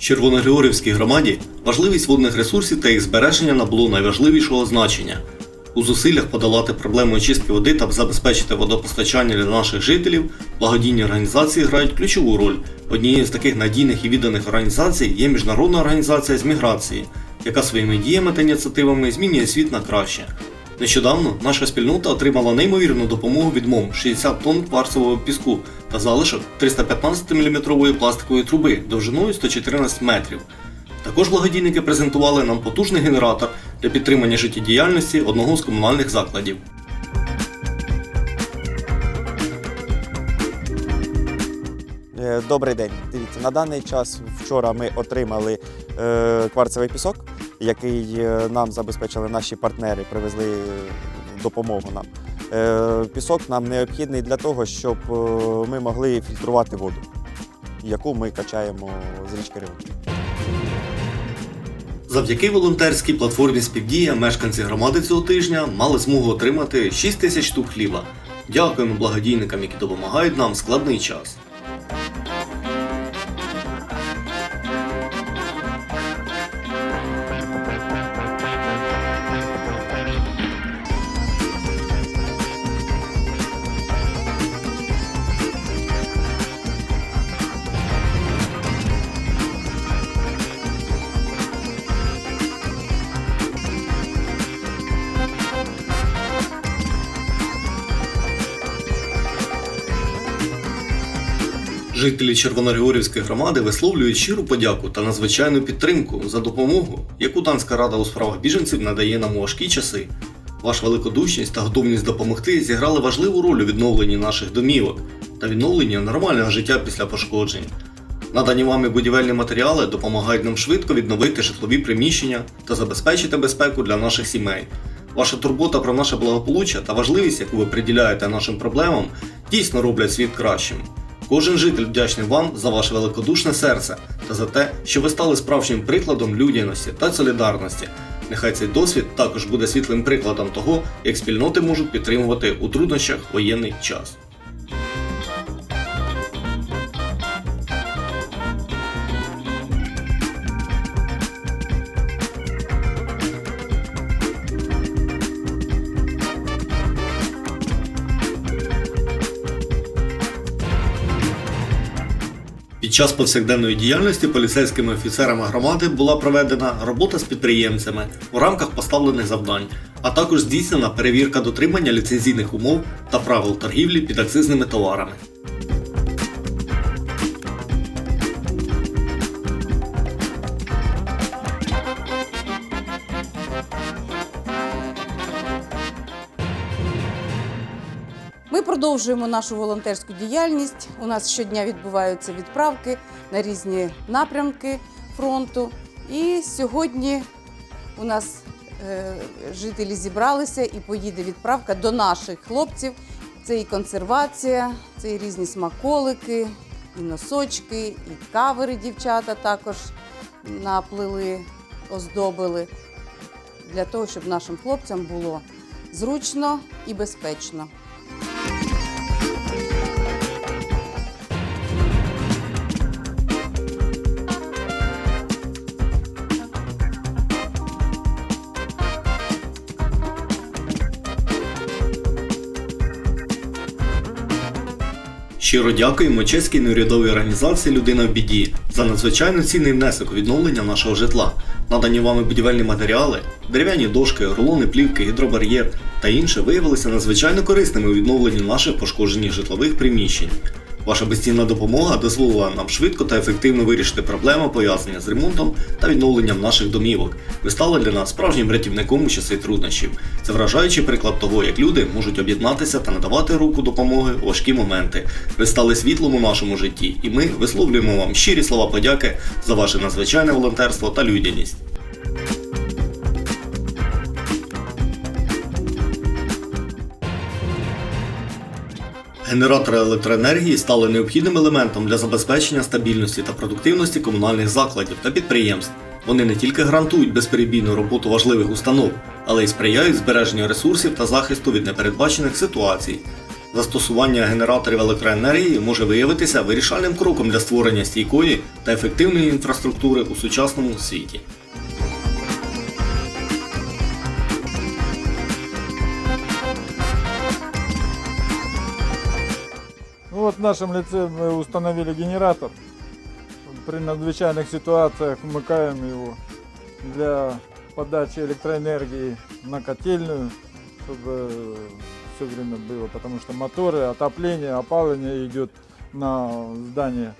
Червоногригорівській громаді важливість водних ресурсів та їх збереження набуло найважливішого значення. У зусиллях подолати проблему очистки води та забезпечити водопостачання для наших жителів благодійні організації грають ключову роль. Однією з таких надійних і відданих організацій є Міжнародна організація з міграції, яка своїми діями та ініціативами змінює світ на краще. Нещодавно наша спільнота отримала неймовірну допомогу від МОМ 60 тонн кварцевого піску та залишок 315 мм пластикової труби довжиною 114 метрів. Також благодійники презентували нам потужний генератор для підтримання життєдіяльності одного з комунальних закладів. Е, Добрий день. Дивіться, на даний час вчора ми отримали е, кварцевий пісок, який е, нам забезпечили наші партнери, привезли е, допомогу нам. Е, пісок нам необхідний для того, щоб ми могли фільтрувати воду, яку ми качаємо з річки Риву. Завдяки волонтерській платформі Співдія мешканці громади цього тижня мали змогу отримати 6 тисяч штук хліба. Дякуємо благодійникам, які допомагають нам в складний час. Жителі Червоногригорівської громади висловлюють щиру подяку та надзвичайну підтримку за допомогу, яку Данська рада у справах біженців надає нам у важкі часи. Ваша великодушність та готовність допомогти зіграли важливу роль у відновленні наших домівок та відновленні нормального життя після пошкоджень. Надані вами будівельні матеріали допомагають нам швидко відновити житлові приміщення та забезпечити безпеку для наших сімей. Ваша турбота про наше благополуччя та важливість, яку ви приділяєте нашим проблемам, дійсно роблять світ кращим. Кожен житель вдячний вам за ваше великодушне серце та за те, що ви стали справжнім прикладом людяності та солідарності. Нехай цей досвід також буде світлим прикладом того, як спільноти можуть підтримувати у труднощах воєнний час. Під час повсякденної діяльності поліцейськими офіцерами громади була проведена робота з підприємцями у рамках поставлених завдань, а також здійснена перевірка дотримання ліцензійних умов та правил торгівлі під акцизними товарами. Ми продовжуємо нашу волонтерську діяльність. У нас щодня відбуваються відправки на різні напрямки фронту. І сьогодні у нас е, жителі зібралися і поїде відправка до наших хлопців. Це і консервація, це і різні смаколики, і носочки, і кавери дівчата також наплили, оздобили для того, щоб нашим хлопцям було зручно і безпечно. Щиро дякуємо чеській неурядовій організації Людина в біді за надзвичайно цінний внесок відновлення нашого житла. Надані вами будівельні матеріали, дерев'яні дошки, рулони плівки, гідробар'єр та інше виявилися надзвичайно корисними у відновленні наших пошкоджених житлових приміщень. Ваша безцінна допомога дозволила нам швидко та ефективно вирішити проблеми пов'язані з ремонтом та відновленням наших домівок. Ви стали для нас справжнім рятівником у часи труднощів. Це вражаючий приклад того, як люди можуть об'єднатися та надавати руку допомоги у важкі моменти. Ви стали світлом у нашому житті, і ми висловлюємо вам щирі слова подяки за ваше надзвичайне волонтерство та людяність. Генератори електроенергії стали необхідним елементом для забезпечення стабільності та продуктивності комунальних закладів та підприємств. Вони не тільки гарантують безперебійну роботу важливих установ, але й сприяють збереженню ресурсів та захисту від непередбачених ситуацій. Застосування генераторів електроенергії може виявитися вирішальним кроком для створення стійкої та ефективної інфраструктури у сучасному світі. в нашем лице мы установили генератор. При надзвычайных ситуациях вмыкаем его для подачи электроэнергии на котельную, чтобы все время было, потому что моторы, отопление, опалывание идет на здание